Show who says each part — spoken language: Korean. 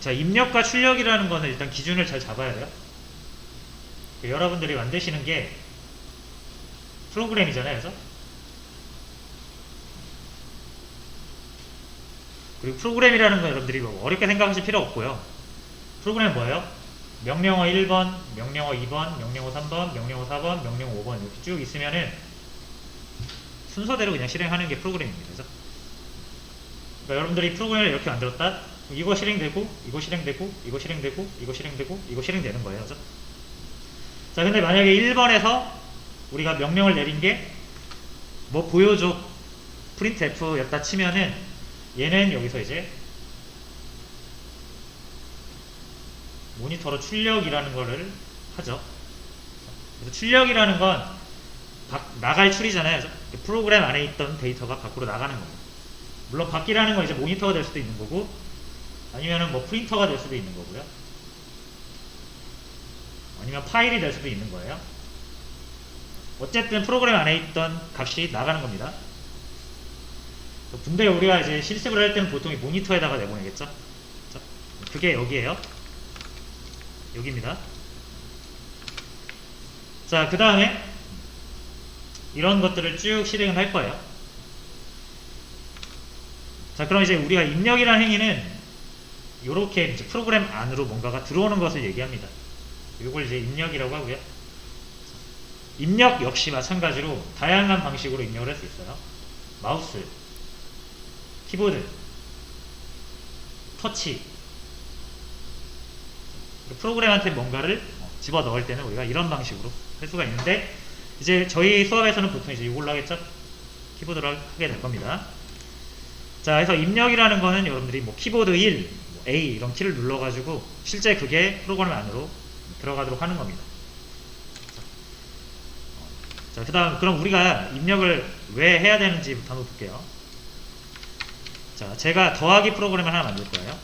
Speaker 1: 자, 입력과 출력이라는 거는 일단 기준을 잘 잡아야 돼요. 여러분들이 만드시는 게 프로그램이잖아요. 그래서 그리고 프로그램이라는 건 여러분들이 뭐 어렵게 생각하실 필요 없고요. 프로그램은 뭐예요? 명령어 1번, 명령어 2번, 명령어 3번, 명령어 4번, 명령어 5번 이렇게 쭉 있으면은 순서대로 그냥 실행하는 게 프로그램입니다. 그래서 그러니까 여러분들이 프로그램을 이렇게 만들었다. 이거 실행되고, 이거 실행되고, 이거 실행되고, 이거 실행되고, 이거 실행되는 거예요. 그죠? 자, 근데 만약에 1번에서 우리가 명령을 내린 게 뭐 보여줘 printf였다 치면은 얘는 여기서 이제 모니터로 출력이라는 거를 하죠. 그래서 출력이라는 건 밖- 나갈 출이잖아요. 프로그램 안에 있던 데이터가 밖으로 나가는 겁니다. 물론 밖이라는 건 이제 모니터가 될 수도 있는 거고 아니면은 뭐 프린터가 될 수도 있는 거고요. 아니면 파일이 될 수도 있는 거예요. 어쨌든 프로그램 안에 있던 값이 나가는 겁니다. 근데 우리가 이제 실습을 할 때는 보통 이 모니터에다가 내보내겠죠? 자, 그게 여기에요. 여기입니다. 자, 그 다음에 이런 것들을 쭉 실행을 할 거예요. 자, 그럼 이제 우리가 입력이라는 행위는 이렇게 이제 프로그램 안으로 뭔가가 들어오는 것을 얘기합니다. 이걸 이제 입력이라고 하고요. 입력 역시 마찬가지로 다양한 방식으로 입력을 할 수 있어요. 마우스, 키보드, 터치. 프로그램한테 뭔가를 집어 넣을 때는 우리가 이런 방식으로 할 수가 있는데 이제 저희 수업에서는 보통 이제 이걸로 하겠죠? 키보드로 하게 될 겁니다. 자, 그래서 입력이라는 거는 여러분들이 뭐 키보드 1, 뭐 A 이런 키를 눌러가지고 실제 그게 프로그램 안으로 들어가도록 하는 겁니다. 자, 그 다음, 그럼 우리가 입력을 왜 해야 되는지부터 한번 볼게요. 자, 제가 더하기 프로그램을 하나 만들 거예요.